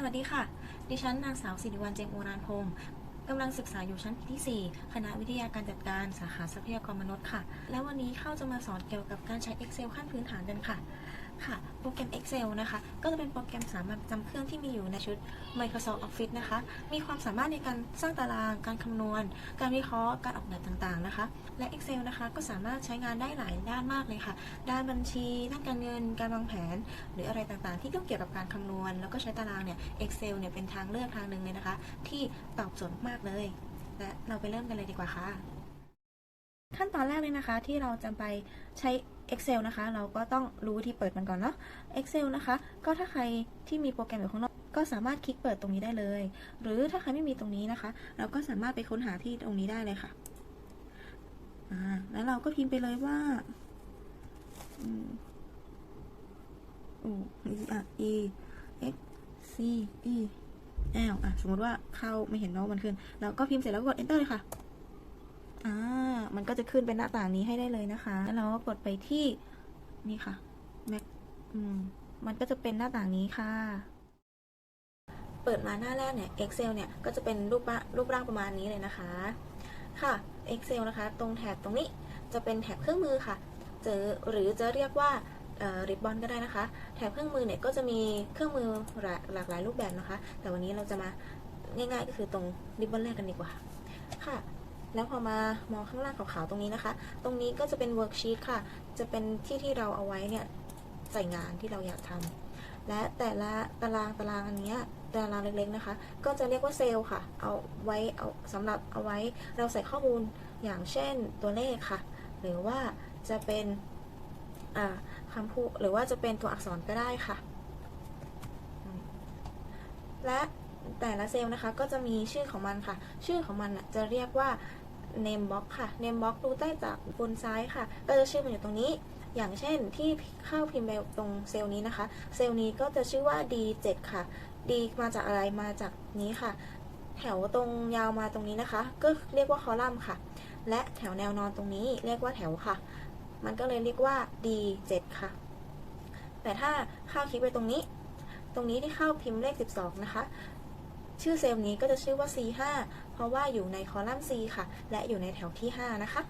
สวัสดีค่ะ ดิฉันนางสาวสิริวัลเจมโอรานพงศ์กำลังศึกษาอยู่ชั้นปีที่ 4 คณะวิทยาการจัดการสาขาทรัพยากรมนุษย์ค่ะ และวันนี้เข้าจะมาสอนเกี่ยวกับการใช้ Excel ขั้นพื้นฐานกันค่ะ ค่ะ โปรแกรม Excel นะคะ ก็จะเป็นโปรแกรมสามัญประจำเครื่องที่มีอยู่ในชุด Microsoft Office นะคะ มีความสามารถในการสร้างตาราง การคำนวณ การวิเคราะห์ การออกแบบต่างๆนะคะ และ Excel นะคะ ก็สามารถใช้งานได้หลายด้านมากเลยค่ะ ด้านบัญชี ด้านการเงิน การวางแผน หรืออะไรต่างๆ ที่ต้องเกี่ยวกับการคำนวณ แล้วก็ใช้ตารางเนี่ย Excel เนี่ยเป็นทางเลือกทางหนึ่งเลยนะคะ ที่ตอบโจทย์มากเลย และเราไปเริ่มกันเลยดีกว่าค่ะ ขั้นตอนแรกเลยนะคะที่เราจะไปใช้ Excel นะคะ เราก็ต้องรู้วิธีเปิดมันก่อนเนาะ Excel นะคะ ก็ถ้าใครที่มีโปรแกรมอยู่ข้างนอก ก็สามารถคลิกเปิดตรงนี้ได้เลย หรือถ้าใครไม่มีตรงนี้นะคะ เราก็สามารถไปค้นหาที่ตรงนี้ได้เลยค่ะอ่าแล้วเราก็พิมพ์ไปเลยว่าอืมอืม E R E X C E L อะ สมมติว่าเข้าไม่เห็นเนาะมันขึ้น เราก็พิมพ์เสร็จแล้วก็กด enter เลยค่ะ อ่า มันก็จะขึ้นเป็นหน้าต่างนี้ให้ได้เลยนะคะ แล้วเราก็กดไปที่นี่ค่ะ Mac อืม มันก็จะเป็นหน้าต่างนี้ค่ะ เปิดมาหน้าแรกเนี่ย Excel เนี่ย ก็จะเป็นรูปร่างรูปร่างประมาณนี้เลยนะคะ ค่ะ Excel นะคะ ตรงแถบตรงนี้จะเป็นแถบเครื่องมือค่ะ เจอหรือจะเรียกว่าริบบอนก็ได้นะคะ แถบเครื่องมือเนี่ยก็จะมีเครื่องมือหลากหลากหลายรูปแบบนะคะ แต่วันนี้เราจะมาง่ายๆก็คือตรงริบบอนแรกกันดีกว่า ค่ะ แล้วพอมามองข้างล่างขาวๆตรงนี้นะคะ ตรงนี้ก็จะเป็นเวิร์กชีตค่ะ จะเป็นที่ที่เราเอาไว้เนี่ยใส่งานที่เราอยากทำและแต่ละตารางตารางอันนี้ตารางเล็กๆนะคะ ก็จะเรียกว่าเซลล์ค่ะ เอาไว้เอาสำหรับเอาไว้เราใส่ข้อมูลอย่างเช่นตัวเลขค่ะ หรือว่าจะเป็นคำพูดหรือว่าจะเป็นตัวอักษรก็ได้ค่ะ และแต่ละเซลล์นะคะก็จะมีชื่อของมันค่ะ ชื่อของมันจะเรียกว่า name box ค่ะ name box ดูใต้จากบนซ้ายค่ะ ก็จะชื่อมันอยู่ตรงนี้ อย่างเช่นที่เข้าพิมพ์ไปตรงเซลล์นี้นะคะ เซลล์นี้ก็จะชื่อว่า D7 ค่ะ D มาจากอะไรมาจากนี้ค่ะ แถวตรงยาวมาตรงนี้นะคะ ก็เรียกว่าคอลัมน์ค่ะ และแถวแนวนอนตรงนี้เรียกว่าแถวค่ะ มันก็เลยเรียกว่า D7 ค่ะ แต่ถ้าเข้าคลิกไปตรงนี้ ตรงนี้ที่เข้าพิมพ์เลข 12 นะคะชื่อเซลล์นี้ก็จะชื่อว่า C5 เพราะว่าอยู่ในคอลัมน์ C ค่ะ และอยู่ในแถวที่ 5 นะคะ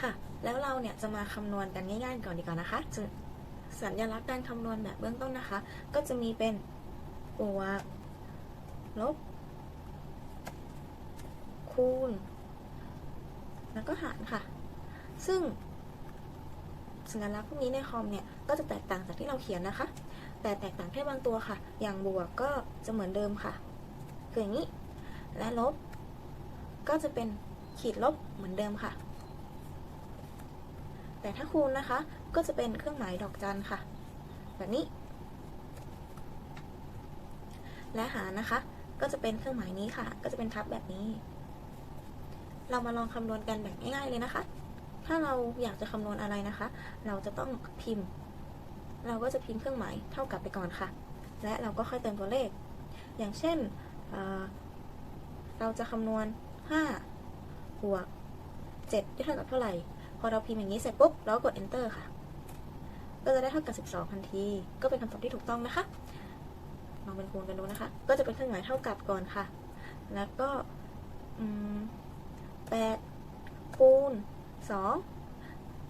ค่ะ แล้วเราเนี่ยจะมาคำนวณกันง่ายๆก่อนดีกว่านะคะ สัญลักษณ์การคำนวณแบบเบื้องต้นนะคะ ก็จะมีเป็นบวกลบ คูณ แล้วก็หารค่ะ ซึ่งสัญลักษณ์พวกนี้ในคอมเนี่ย ก็จะแตกต่างจากที่เราเขียนนะคะ แต่แตกต่างแค่บางตัวค่ะ อย่างบวกก็จะเหมือนเดิมค่ะ คืออย่างนี้ และลบ ก็จะเป็นขีดลบเหมือนเดิมค่ะ แต่ถ้าคูณนะคะ ก็จะเป็นเครื่องหมายดอกจันค่ะ แบบนี้ และหารนะคะ ก็จะเป็นเครื่องหมายนี้ค่ะ ก็จะเป็นทับแบบนี้ เรามาลองคำนวณกันแบบง่ายๆเลยนะคะ ถ้าเราอยากจะคำนวณอะไรนะคะ เราจะต้องพิมพ์ เราก็จะพิมพ์เครื่องหมายเท่ากับไปก่อนค่ะ และเราก็ค่อยเติมตัวเลข อย่างเช่น เราจะคำนวณ5บวก7ได้เท่ากับเท่าไหร่ พอเราพิมพ์อย่างนี้เสร็จปุ๊บเราก็กด enter ค่ะ ก็จะได้เท่ากับ 12 ทันที ก็เป็นคำตอบที่ถูกต้องนะคะ ลองเป็นคูณกันดูนะคะ ก็จะเป็นเครื่องหมายเท่ากับก่อนค่ะ แล้วก็แปดคูณสอง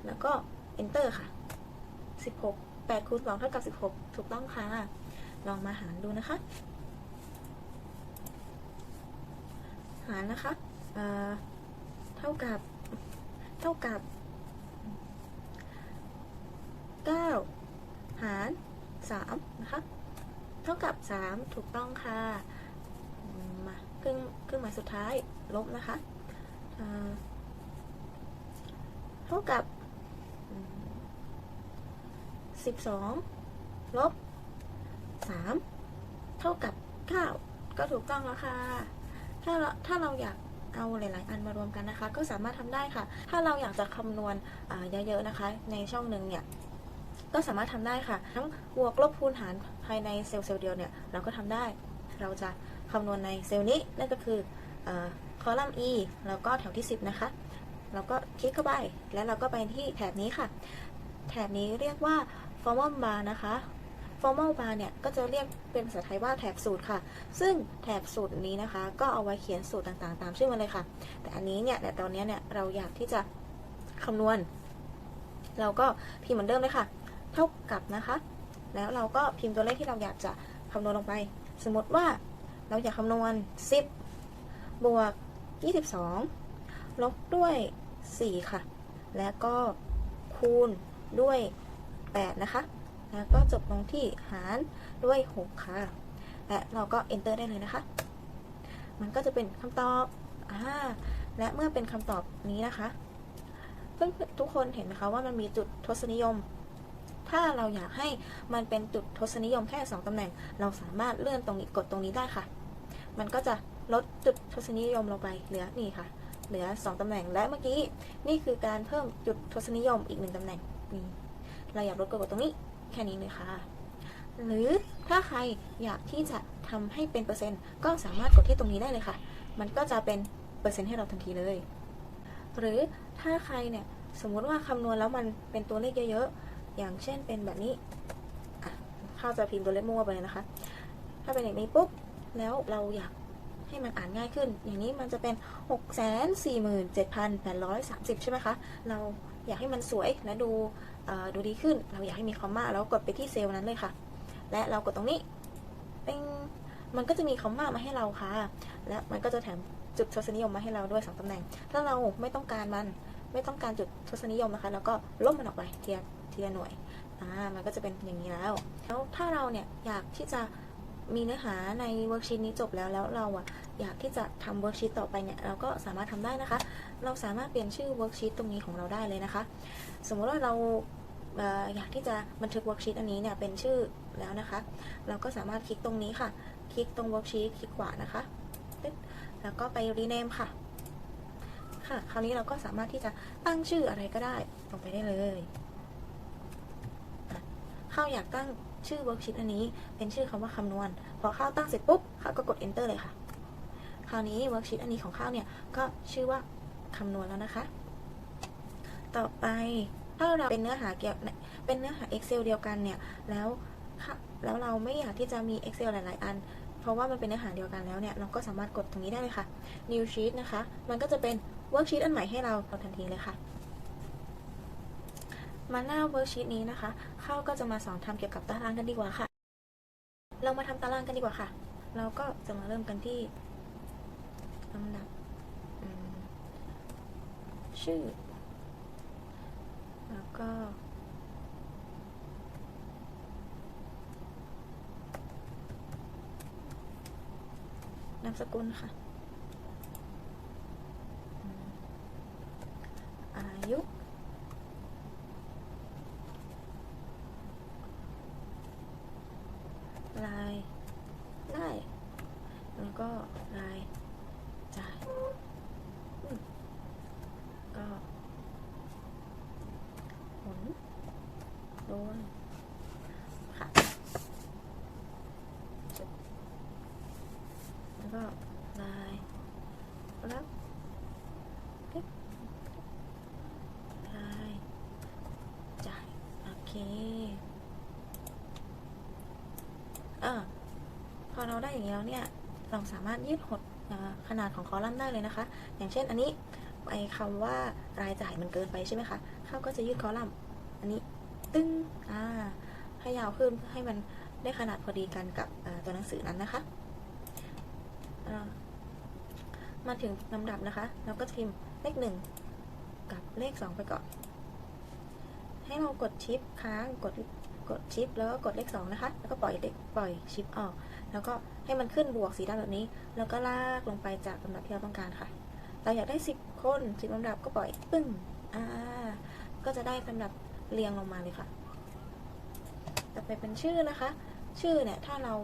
แล้วก็ enter ค่ะ 16 8คูณ2เท่ากับ 16 ถูกต้องค่ะ ลองมาหารดูนะคะ หารนะคะเเท่ากับ เท่ากับ 9 หาร 3 นะคะ เท่ากับ 3 ถูกต้องค่ะ มาเครื่องเครื่องหมายสุดท้ายลบนะคะเท่ากับ 12 ลบ 3 เท่ากับ 9 ก็ถูกต้องแล้วค่ะ ถ้าเราถ้าเราอยากเอาหลาย ๆ อันมารวมกันนะคะ ก็สามารถทำได้ค่ะ ถ้าเราอยากจะคำนวณเยอะ ๆ นะคะ ในช่องหนึ่งเนี่ยก็สามารถทำได้ค่ะ ทั้งบวกลบคูณหารภายในเซลล์เซลล์เดียวเนี่ยเราก็ทำได้ เราจะคำนวณในเซลล์นี้นั่นก็คือคอลัมน์ e แล้วก็แถวที่ 10 นะคะ เราก็คลิกเข้าไป แล้วเราก็ไปที่แถบนี้ค่ะ แถบนี้เรียกว่า formal bar นะคะ formal bar เนี่ยก็จะเรียกเป็นภาษาไทยว่าแถบสูตรค่ะ ซึ่งแถบสูตรนี้นะคะ ก็เอาไว้เขียนสูตรต่างๆ ตามชื่อมันเลยค่ะ แต่อันนี้เนี่ยแต่ตอนนี้เนี่ยเราอยากที่จะคำนวณ เราก็พิมพ์เหมือนเดิมเลยค่ะ เท่ากับนะคะ แล้วเราก็พิมพ์ตัวเลขที่เราอยากจะคำนวณลงไป สมมติว่าเราอยากคำนวณ 10 บวก 22 ลบด้วย 4 ค่ะ แล้วก็คูณด้วย 8 นะคะ แล้วก็จบลงที่หารด้วย 6 ค่ะ และเราก็ enter ได้เลยนะคะ มันก็จะเป็นคำตอบอ่าและเมื่อเป็นคำตอบนี้นะคะเพื่อนทุกคนเห็นไหมคะว่ามันมีจุดทศนิยม ถ้าเราอยากให้มันเป็นจุดทศนิยมแค่ 2ตำแหน่ง เราสามารถเลื่อนตรงนี้กดตรงนี้ได้ค่ะ มันก็จะลดจุดทศนิยมลงไปเหลือนี่ค่ะ เหลือ 2ตำแหน่งและเมื่อกี้นี่คือการเพิ่มจุดทศนิยมอีกหนึ่งตำแหน่งนี่เราอยากลดกดตรงนี้ แค่นี้เลยค่ะ หรือถ้าใครอยากที่จะทำให้เป็นเปอร์เซ็นต์ ก็สามารถกดที่ตรงนี้ได้เลยค่ะ มันก็จะเป็นเปอร์เซ็นต์ให้เราทันทีเลย หรือถ้าใครเนี่ยสมมุติว่าคำนวณแล้วมันเป็นตัวเลขเยอะๆ อย่างเช่นเป็นแบบนี้เข้าจะพิมพ์ตัวเลขมั่วไปเลยนะคะ ถ้าเป็นอย่างนี้ปุ๊บ แล้วเราอยากให้มันอ่านง่ายขึ้น อย่างนี้มันจะเป็น 647,830 ใช่ไหมคะ เราอยากให้มันสวยและดู ดูดีขึ้น เราอยากให้มีคอมมาแล้วกดไปที่เซลล์นั้นเลยค่ะ และเรากดตรงนี้เป็นมันก็จะมีคอมมามาให้เราค่ะ และมันก็จะแถมจุดทศนิยมมาให้เราด้วย2ตำแหน่ง ถ้าเราไม่ต้องการมันไม่ต้องการจุดทศนิยมนะคะ แล้วก็ลบมันออกไปเทียทีละหน่วย อ่า มันก็จะเป็นอย่างนี้แล้ว แล้วถ้าเราเนี่ยอยากที่จะมีเนื้อหาในเวิร์กชีตนี้จบแล้วแล้วเราอะอยากที่จะทำเวิร์กชีตต่อไปเนี่ยเราก็สามารถทำได้นะคะ เราสามารถเปลี่ยนชื่อเวิร์กชีตตรงนี้ของเราได้เลยนะคะ สมมุติว่าเรา อยากที่จะบันทึกเวิร์กชีตอันนี้เนี่ยเป็นชื่อแล้วนะคะ เราก็สามารถคลิกตรงนี้ค่ะ คลิกตรงเวิร์กชีตคลิกขวานะคะแล้วก็ไปรีเนมค่ะ ค่ะ คราวนี้เราก็สามารถที่จะตั้งชื่ออะไรก็ได้ลงไปได้เลยข้าวอยากตั้งชื่อเวิร์กชีตอันนี้เป็นชื่อคำว่าคำนวณ พอข้าวตั้งเสร็จปุ๊บข้าวก็กด enter เลยค่ะ คราวนี้เวิร์กชีตอันนี้ของข้าวเนี่ยก็ชื่อว่าคำนวณแล้วนะคะ ต่อไป ถ้าเราเป็นเนื้อหาเกี่ยวเป็นเนื้อหา Excel เดียวกันเนี่ย แล้วแล้วเราไม่อยากที่จะมี Excel หลาย ๆ อัน เพราะว่ามันเป็นเนื้อหาเดียวกันแล้วเนี่ย เราก็สามารถกดตรงนี้ได้เลยค่ะ New Sheet นะคะ มันก็จะเป็น Worksheet อันใหม่ให้เราทันทีเลยค่ะมาหน้า Worksheet นี้นะคะ เข้าก็จะมาสอนทำเกี่ยวกับตารางกันดีกว่าค่ะ เรามาทำตารางกันดีกว่าค่ะ เราก็จะมาเริ่มกันที่ลำดับชื่อ แล้วก็ นามสกุลค่ะอืมอายุ รายได้ แล้วก็รายจ่ายอืมก็ผลรวมค่ะจบแล้วก็รายรับปึ๊บรายจ่าย โอเค เออพ อเราได้อย่างนี้แล้วเนี่ยเราสามารถยืดหดขนาดของคอลัมน์ได้เลยนะคะ อย่างเช่นอันนี้ไอคำว่ารายจ่ายมันเกินไปใช่ไหมคะเขาก็จะยืดคอลัมน์อันนี้ตึ้งอ่าให้ยาวขึ้นให้มันได้ขนาดพอดีกันกับตัวหนังสือนั้นนะคะมาถึงลำดับนะคะ เราก็พิมพ์เลขหนึ่งกับเลขสองไปก่อน ให้เรากดชิปค้างกดกดชิปแล้วก็กดเลขสองนะคะ แล้วก็ปล่อยเลขปล่อยชิปออก แล้วก็ให้มันขึ้นบวกสีดำแบบนี้ แล้วก็ลากลงไปจากลำดับที่เราต้องการค่ะ เราอยากได้สิบคนสิบลำดับก็ปล่อยปึ้งอ่าก็จะได้ลำดับเรียงลงมาเลยค่ะ ต่อไปเป็นชื่อนะคะ ชื่อเนี่ยถ้าเรา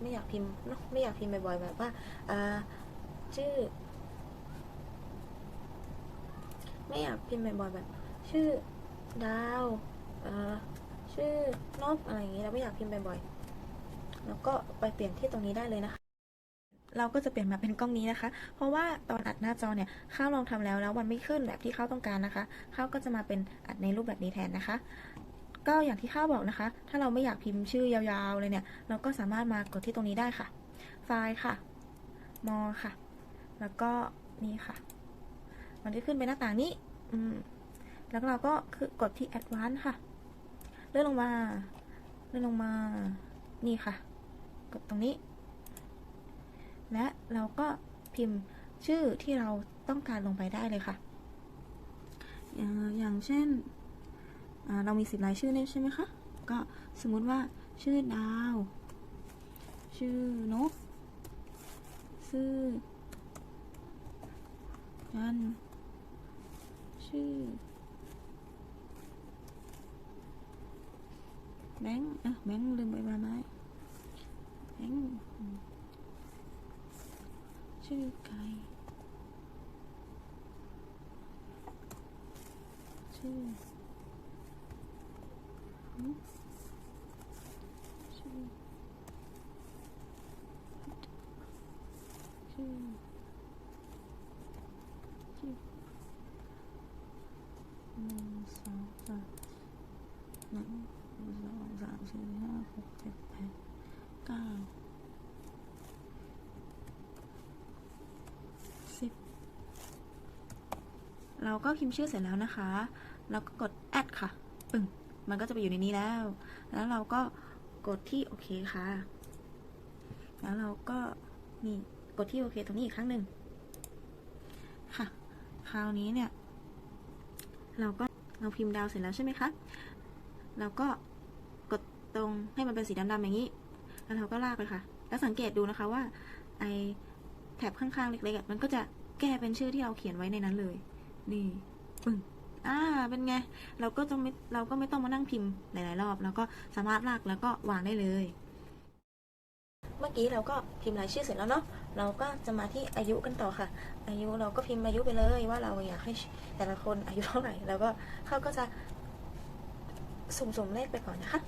ไม่อยากพิมพ์เนอะไม่อยากพิมพ์บ่อยๆแบบว่าอ่าชื่อ ไม่อยากพิมพ์บ่อยๆแบบ ชื่อดาวเอ่อชื่อนกอะไรอย่างนี้เราไม่อยากพิมพ์บ่อยๆ แล้วก็ไปเปลี่ยนที่ตรงนี้ได้เลยนะคะ เราก็จะเปลี่ยนมาเป็นกล้องนี้นะคะ เพราะว่าตอนอัดหน้าจอเนี่ยข้าวลองทำแล้วแล้วมันไม่ขึ้นแบบที่ข้าวต้องการนะคะข้าวก็จะมาเป็นอัดในรูปแบบนี้แทนนะคะ ก็อย่างที่ข้าวบอกนะคะ ถ้าเราไม่อยากพิมพ์ชื่อยาวๆเลยเนี่ย เราก็สามารถมากดที่ตรงนี้ได้ค่ะ ไฟล์ค่ะ มอค่ะ แล้วก็นี่ค่ะ มันก็ขึ้นเป็นหน้าต่างนี้ อืมแล้วเราก็คือกดที่ advance ค่ะ เลื่อนลงมา เลื่อนลงมา นี่ค่ะ ดตรงนี้ และเราก็พิมพ์ชื่อที่เราต้องการลงไปได้เลยค่ะ อย่างเช่น เรามีสิบรายชื่อเนี่ยใช่ไหมคะ ก็สมมุติว่าชื่อดาว ชื่อนก ชื่อจันชื่อแบงค์อะแบงค์ลืมใบไม้ ไม้แบงค์อืมชื่อไก่ชื่อหึชื่อชื่อชื่อหนึ่งสองสามหนึ่งสองสามสี่ห้าหกเจ็ดแปดเก้าสิบ เราก็พิมพ์ชื่อเสร็จแล้วนะคะ เราก็กด add ค่ะ ปึ้ง มันก็จะไปอยู่ในนี้แล้ว แล้วเราก็กดที่โอเคค่ะ แล้วเราก็นี่กดที่โอเคตรงนี้อีกครั้งหนึ่งค่ะ คราวนี้เนี่ย เราก็เราพิมพ์ดาวเสร็จแล้วใช่ไหมคะ เราก็กดตรงให้มันเป็นสีดำๆอย่างนี้ แล้วเราก็ลากไปค่ะ แล้วสังเกตดูนะคะว่าไอแถบข้างๆเล็กๆมันก็จะแก้เป็นชื่อที่เราเขียนไว้ในนั้นเลย นี่ปึ้งอ่า เป็นไง เราก็จะไม่ เราก็ไม่ต้องมานั่งพิมพ์หลาย ๆ รอบ แล้วก็สามารถลากแล้วก็วางได้เลย เมื่อกี้เราก็พิมพ์รายชื่อเสร็จแล้วเนาะ เราก็จะมาที่อายุกันต่อค่ะ อายุเราก็พิมพ์อายุไปเลยว่าเราอยากให้แต่ละคนอายุเท่าไหร่ แล้วก็เขาก็จะสุ่มๆเลขไปก่อนนะคะ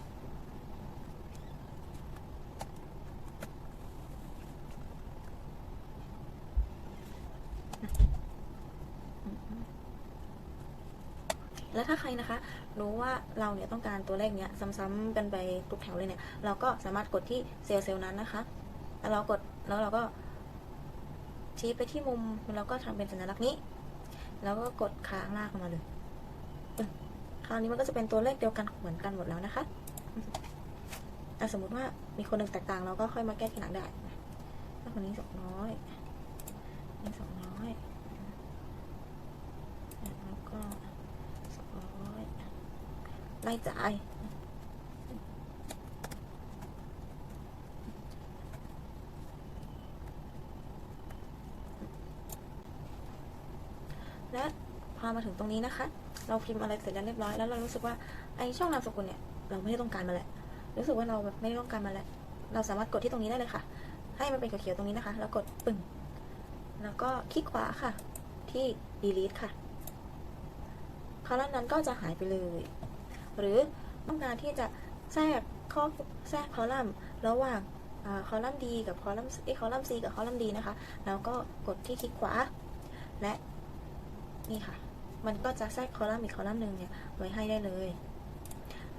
แล้วถ้าใคร นะคะรู้ว่าเราเนี่ยต้องการตัวเลขเนี้ยซ้ำๆกันไปทุกแถวเลยเนี่ย เราก็สามารถกดที่เซลล์เซลล์นั้นนะคะแล้วเรากดแล้วเราก็ชี้ไปที่มุมแล้วก็ทำเป็นสัญลักษณ์นี้ แล้วก็กดค้างลากมาเลยคราวนี้มันก็จะเป็นตัวเลขเดียวกันเหมือนกันหมดแล้วนะคะอะสมมติว่ามีคนหนึ่งแตกต่างเราก็ค่อยมาแก้ทีหลังได้คนนี้สองร้อยนี่สองร้อยแล้วก็สองร้อย ไล่จ่ายและพอมาถึงตรงนี้นะคะ เราพิมพ์อะไรเสร็จแล้วเรียบร้อยแล้วเรารู้สึกว่าไอช่องนามสกุลเนี่ยเราไม่ได้ต้องการมาแหละรู้สึกว่าเราแบบไม่ได้ต้องการมาแหละเราสามารถกดที่ตรงนี้ได้เลยค่ะ ให้มันเป็นเขียวๆตรงนี้นะคะ แล้วกดปึ่งแล้วก็คลิกขวาค่ะ ที่ delete ค่ะคอลัมน์นั้นก็จะหายไปเลย หรือต้องการที่จะแทรกข้อแทรกคอลัมน์ระหว่างคอลัมน์ D กับคอลัมน์เอ้คอลัมน์ C กับคอลัมน์ D นะคะ แล้วก็กดที่คลิกขวา และนี่ค่ะ มันก็จะแทรกคอลัมน์อีกคอลัมน์หนึ่งเนี่ยไว้ให้ได้เลย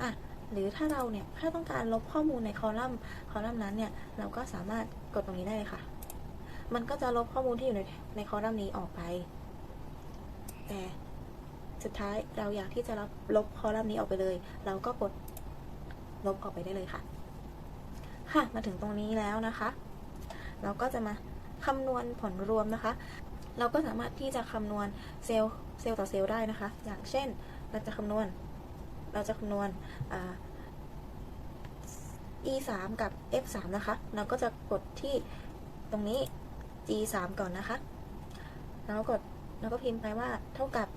อะหรือถ้าเราเนี่ยถ้าต้องการลบข้อมูลในคอลัมน์คอลัมน์นั้นเนี่ยเราก็สามารถกดตรงนี้ได้เลยค่ะ มันก็จะลบข้อมูลที่อยู่ในในคอลัมน์นี้ออกไป แต่ สุดท้ายเราอยากที่จะลบลบคอลัมน์นี้ออกไปเลย เราก็กดลบออกไปได้เลยค่ะ ค่ะ มาถึงตรงนี้แล้วนะคะ เราก็จะมาคำนวณผลรวมนะคะ เราก็สามารถที่จะคำนวณเซลล์เซลล์ต่อเซลล์ได้นะคะ อย่างเช่น เราจะคำนวณ เราจะคำนวณอ่า e 3กับ f 3นะคะ เราก็จะกดที่ตรงนี้ g 3ก่อนนะคะ แล้วกด แล้วก็พิมพ์ไปว่าเท่ากับ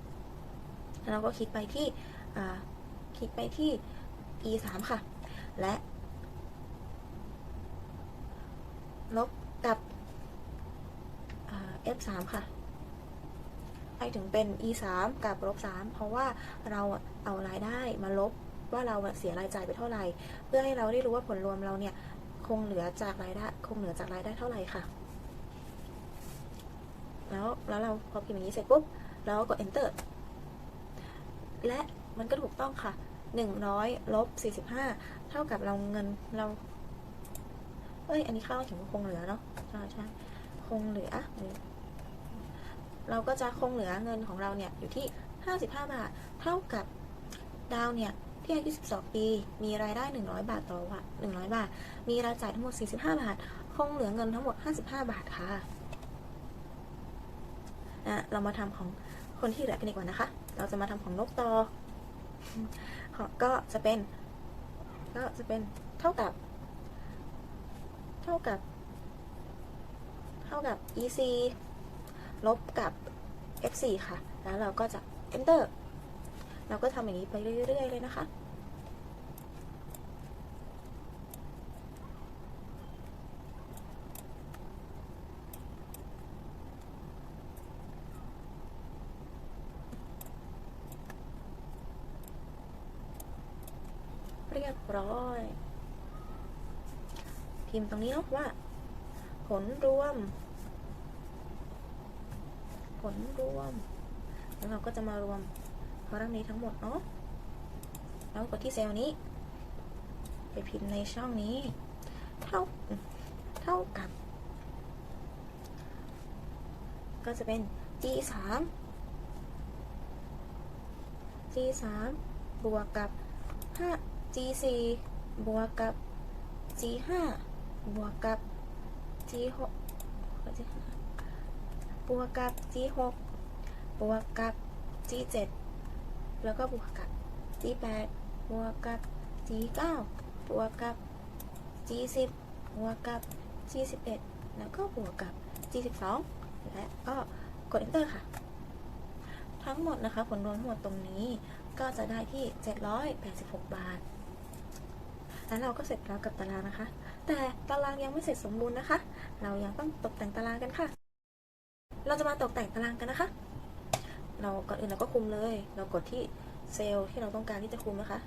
แล้วเราก็คลิกไปที่คลิกไปที่ e 3ค่ะ และลบกับ f 3ค่ะให้ถึงเป็น e 3กับลบ3เพราะว่าเราเอารายได้มาลบว่าเราเสียรายจ่ายไปเท่าไหร่ เพื่อให้เราได้รู้ว่าผลรวมเราเนี่ยคงเหลือจากรายได้คงเหลือจากรายได้เท่าไหร่ค่ะ แล้วแล้วเราพอพิมพ์อย่างนี้เสร็จปุ๊บเราก็กด enter และมันก็ถูกต้องค่ะหนึ่งร้อยลบสี่สิบห้าเท่ากับเราเงินเรา เอ้ย อันนี้ค่าเข้าถึงคงเหลือเนาะใช่ใช่คงเหลือ เราก็จะคงเหลือเงินของเราเนี่ยอยู่ที่ห้าสิบห้าบาท เท่ากับดาวเนี่ยที่อายุ 12 ปี มีรายได้ 100 บาทต่อวัน100 บาท มีรายจ่ายทั้งหมด 45 บาท คงเหลือเงินทั้งหมด 55 บาทค่ะอะเรามาทำของ คนที่เหลือกันดีกว่านะคะ เราจะมาทำของนกต่อของก็จะเป็น ก็จะเป็นเท่ากับ เท่ากับ เท่ากับ EC ลบกับ F4 ค่ะ แล้วเราก็จะ enter เราก็ทำอย่างนี้ไปเรื่อยๆเลยนะคะ เรียบร้อย พิมพ์ ตรงนี้เนาะว่า ผลรวม ผลรวม แล้วเราก็จะมารวมคอลัมน์นี้ทั้งหมดเนาะแล้วกดที่เซลล์นี้ ไปพิมพ์ในช่องนี้ เท่าเท่ากับ ก็จะเป็น g 3 g 3บวกกับ5 g 4บวกกับ g 5 บวกกับ g 6 บวกกับ g 6 บวกกับ g 7 แล้วก็บวกกับ g 8 บวกกับ g 9 บวกกับ g 10 บวกกับ g 11 แล้วก็บวกกับ g 12 และก็กด enter ค่ะ ทั้งหมดนะคะ ผลรวมทั้งหมดตรงนี้ก็จะได้ที่ 786 บาท แล้วเราก็เสร็จแล้วกับตารางนะคะ แต่ตารางยังไม่เสร็จสมบูรณ์นะคะ เรายังต้องตกแต่งตารางกันค่ะ เราจะมาตกแต่งตารางกันนะคะ เราก่อนอื่นเราก็คุมเลย เรากดที่เซลล์ที่เราต้องการที่จะคุมนะคะ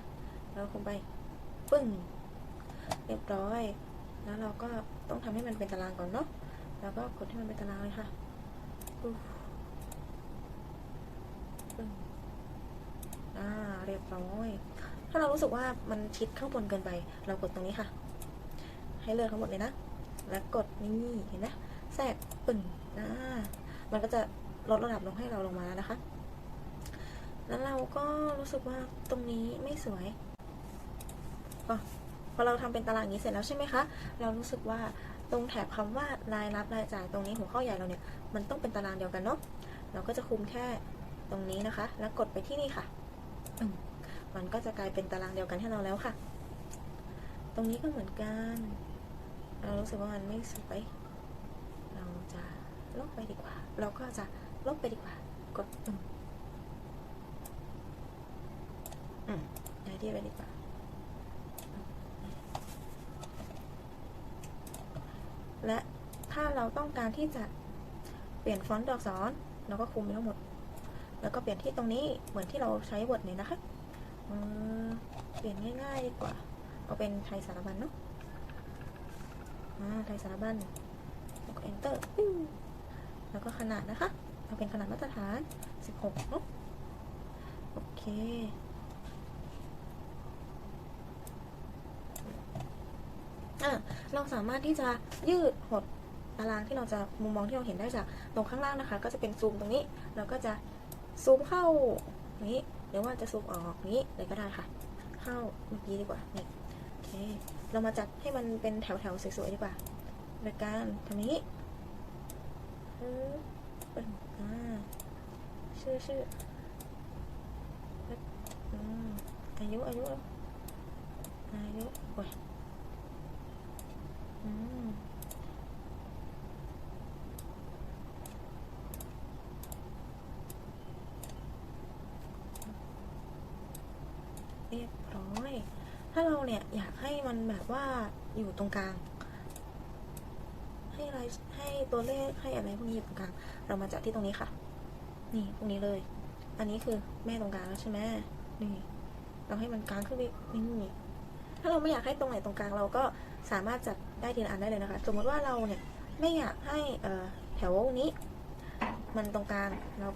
เราคุมไปปึ้งเรียบร้อย แล้วเราก็ต้องทำให้มันเป็นตารางก่อนเนาะ แล้วก็กดให้มันเป็นตารางเลยค่ะปึ้งอ่า เรียบร้อย ถ้าเรารู้สึกว่ามันชิดข้างบนเกินไป เรากดตรงนี้ค่ะ ให้เลือกทั้งหมดเลยนะ แล้วกดนี่เห็นไหมแทรกปึ้งอ่ามันก็จะลดระดับลงให้เราลงมาแล้วนะคะ แล้วเราก็รู้สึกว่าตรงนี้ไม่สวยออพอเราทำเป็นตารางนี้เสร็จแล้วใช่ไหมคะ เรารู้สึกว่าตรงแถบคำว่ารายรับรายจ่ายตรงนี้หัวข้อใหญ่เราเนี่ย มันต้องเป็นตารางเดียวกันเนาะ เราก็จะคุมแค่ตรงนี้นะคะ แล้วกดไปที่นี่ค่ะ มันก็จะกลายเป็นตารางเดียวกันให้เราแล้วค่ะ ตรงนี้ก็เหมือนกัน เรารู้สึกว่ามันไม่สวยเราจะลบไปดีกว่า เราก็จะลบไปดีกว่า กดอืมอืมย้ายที่ไปดีกว่าและถ้าเราต้องการที่จะเปลี่ยนฟอนต์ตัวอักษรเราก็คุมไปทั้งหมด แล้วก็เปลี่ยนที่ตรงนี้เหมือนที่เราใช้ Word เนี่ยนะคะเออเปลี่ยนง่ายๆดีกว่า เอาเป็นไทยสารบัญเนาะ อ่าไทยสารบัญแล้วก็ enter ปิ้งแล้วก็ขนาดนะคะเอาเป็นขนาดมาตรฐาน 16เนาะโอเคเราสามารถที่จะยืดหดตารางที่เราจะมุมมองที่เราเห็นได้จากตรงข้างล่างนะคะ ก็จะเป็นซูมตรงนี้ เราก็จะซูมเข้านี้หรือว่าจะซูมออกนี้เลยก็ได้ค่ะ เข้าเมื่อกี้ดีกว่านี่โอเค เรามาจัดให้มันเป็นแถวๆสวยๆดีกว่าโดยการทำอย่างนี้เออเป็นอ่าชื่อชื่ออืมอายุอายุอายุโอ้ยอืมเรียบร้อย ถ้า เนี่ย อยากให้มันแบบว่าอยู่ตรงกลาง ให้อะไรให้ตัวเลขให้อะไรพวกนี้อยู่ตรงกลาง เรามาจัดที่ตรงนี้ค่ะ นี่ตรงนี้เลย อันนี้คือแม่ตรงกลางแล้วใช่ไหมนี่ เราให้มันกลางขึ้นไปนี่ถ้าเราไม่อยากให้ตรงไหนตรงกลางเราก็สามารถจัดได้ทีละอันได้เลยนะคะ สมมติว่าเราเนี่ยไม่อยากให้แถวนี้ มันตรงกลางเรา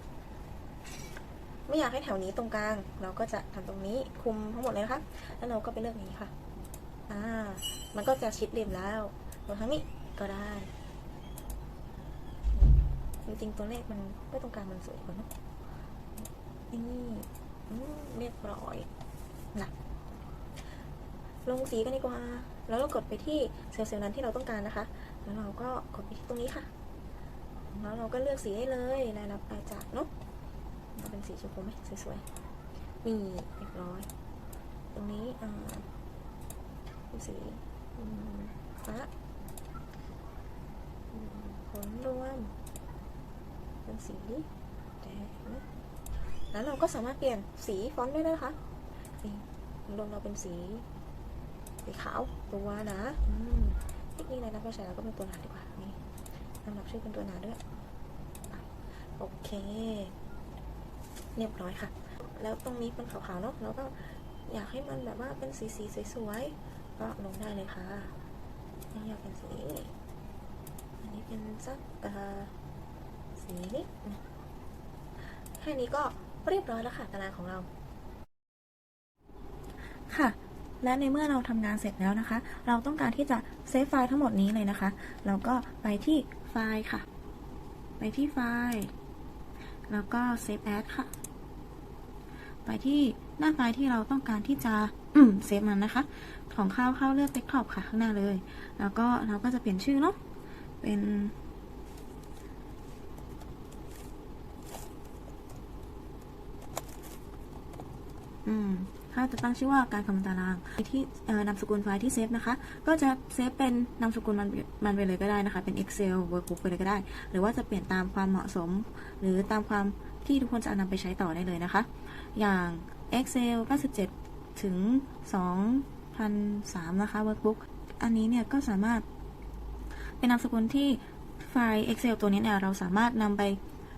ไม่อยากให้แถวนี้ตรงกลาง เราก็จะทำตรงนี้คุมทั้งหมดเลยนะคะ แล้วเราก็ไปเลือกอย่างนี้ค่ะ อ่า มันก็จะชิดริมแล้วตรงทั้งนี้ก็ได้ จริงๆตัวเลขมันไม่ตรงกลางมันสวยกว่านะนี่เรียบร้อยนะลงสีกันดีกว่า แล้วเรากดไปที่เซลล์เซลล์นั้นที่เราต้องการนะคะ แล้วเราก็กดไปที่ตรงนี้ค่ะ แล้วเราก็เลือกสีได้เลยรายรับรายจ่ายเนาะ เอาเป็นสีชมพูไหมสวยๆ นี่เรียบร้อย ตรงนี้อ่าเป็นสีฟ้าผลรวมเป็นสีแดงนะแล้วเราก็สามารถเปลี่ยนสีฟอนต์ได้นะคะนี่ลงเราเป็นสีสีขาวตัวนะอืมเทคนิคในนักวิชาเราก็เป็นตัวหนาดีกว่า นี่ลำดับชื่อเป็นตัวหนาด้วย โอเค เรียบร้อยค่ะ แล้วตรงนี้เป็นขาวๆเนาะเราก็อยากให้มันแบบว่าเป็นสีสีๆสวยๆก็ลงได้เลยค่ะนี่อยากเป็นสี อันนี้เป็นสักสีนี้แค่นี้ก็เรียบร้อยแล้วค่ะตารางของเรา ค่ะ และในเมื่อเราทำงานเสร็จแล้วนะคะ เราต้องการที่จะเซฟไฟล์ทั้งหมดนี้เลยนะคะ เราก็ไปที่ไฟล์ค่ะ ไปที่ไฟล์ แล้วก็เซฟแอดค่ะ ไปที่หน้าไฟล์ที่เราต้องการที่จะเซฟมันนะคะ ของเข้าเข้าเลือกเ e คท็อปค่ะข้างหน้าเลย แล้วก็เราก็จะเปลี่ยนชื่อเนาะเป็นอืมถ้าจะตั้งชื่อว่าการคำนวณตารางที่นามสกุลไฟล์ที่เซฟนะคะ ก็จะเซฟเป็นนามสกุลมันมันไปเลยก็ได้นะคะ เป็น Excel Workbook ไปเลยก็ได้ หรือว่าจะเปลี่ยนตามความเหมาะสม หรือตามความที่ทุกคนจะนำไปใช้ต่อได้เลยนะคะ อย่าง Excel 97 ถึง 2003 นะคะ Workbook อันนี้เนี่ยก็สามารถเป็นนามสกุลที่ไฟล์ Excel ตัวนี้เนี่ยเราสามารถนำไป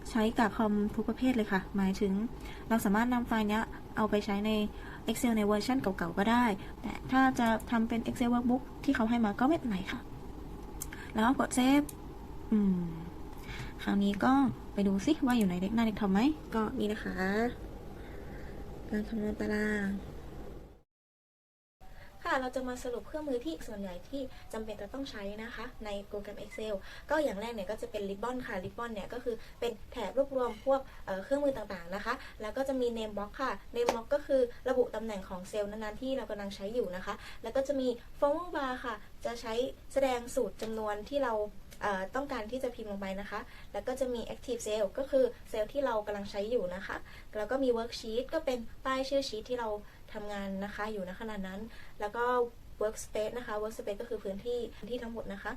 ใช้กับคอมทุกประเภทเลยค่ะ หมายถึงเราสามารถนำไฟล์เนี้ยเอาไปใช้ใน Excel ในเวอร์ชันเก่าๆ ก็ได้ แต่ถ้าจะทำเป็น Excel Workbook ที่เขาให้มาก็ไม่เป็นไรค่ะ แล้วกดเซฟคราวนี้ก็ไปดูซิว่าอยู่ในเด็กหน้าเด็กทอมไหม ก็นี่นะคะ การคำนวณตาราง ค่ะเราจะมาสรุปเครื่องมือที่ส่วนใหญ่ที่จำเป็นจะต้องใช้นะคะ ในโปรแกรม Excel ก็อย่างแรกเนี่ยก็จะเป็น Ribbon ค่ะ Ribbon เนี่ยก็คือเป็นแถบรวบรวมพวกเครื่องมือต่างๆนะคะ แล้วก็จะมี Name Box ค่ะ Name Box ก็คือระบุตำแหน่งของเซลล์นั้นๆที่เรากำลังใช้อยู่นะคะ แล้วก็จะมี Formula Bar ค่ะ จะใช้แสดงสูตรจำนวนที่เรา ต้องการที่จะพิมพ์ลงไปนะคะ แล้วก็จะมี Active Cell ก็คือเซลล์ที่เรากำลังใช้อยู่นะคะ แล้วก็มี Worksheet ก็เป็นป้ายชื่อชีทที่เราทำงานนะคะอยู่ในขณะนั้น แล้วก็ workspace นะคะ workspace ก็คือพื้นที่ที่ทั้งหมดนะคะ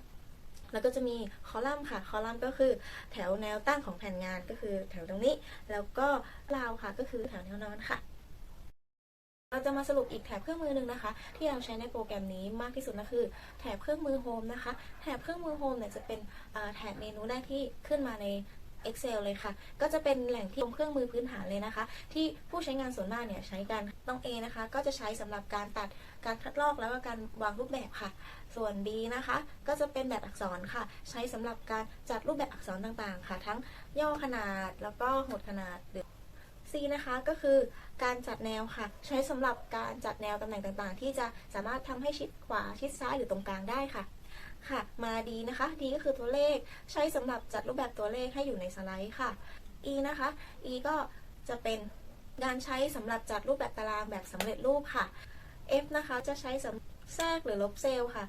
แล้วก็จะมีคอลัมน์ค่ะ คอลัมน์ก็คือแถวแนวตั้งของแผ่นงานก็คือแถวตรงนี้ แล้วก็ราวค่ะก็คือแถวแนวนอนค่ะ เราจะมาสรุปอีกแถบเครื่องมือหนึ่งนะคะ ที่เราใช้ในโปรแกรมนี้มากที่สุดนะคือ แถบเครื่องมือ Home นะคะ แถบเครื่องมือ Home เนี่ยจะเป็นแถบเมนูแรกที่ขึ้นมาใน Excel เลยค่ะ ก็จะเป็นแหล่งที่รวมเครื่องมือพื้นฐานเลยนะคะ ที่ผู้ใช้งานส่วนมากเนี่ยใช้กัน ต้อง A นะคะ ก็จะใช้สำหรับการตัด การคัดลอก แล้วก็การวางรูปแบบค่ะ ส่วน B นะคะ ก็จะเป็นแบบอักษรค่ะ ใช้สำหรับการจัดรูปแบบอักษรต่างๆ ค่ะ ทั้งย่อขนาด แล้วก็หดขนาดหรือ C นะคะ ก็คือ การจัดแนวค่ะ ใช้สำหรับการจัดแนวตำแหน่งต่างๆ ที่จะสามารถทำให้ชิดขวาชิดซ้ายหรือตรงกลางได้ค่ะค่ะ มาดีนะคะ ดีก็คือตัวเลขใช้สำหรับจัดรูปแบบตัวเลขให้อยู่ในสไลด์ค่ะ E นะคะ E ก็จะเป็นการใช้สำหรับจัดรูปแบบตารางแบบสำเร็จรูปค่ะ F นะคะจะใช้สำหรับแทรกหรือลบเซลล์ค่ะ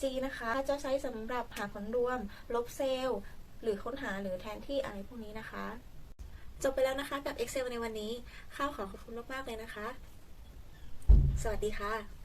G นะคะจะใช้สำหรับหาผลรวม ลบเซลล์หรือค้นหาหรือแทนที่อะไรพวกนี้นะคะ จบไปแล้วนะคะกับ Excel ในวันนี้ ข้าวขอขอบคุณมาก ๆ เลยนะคะ สวัสดีค่ะ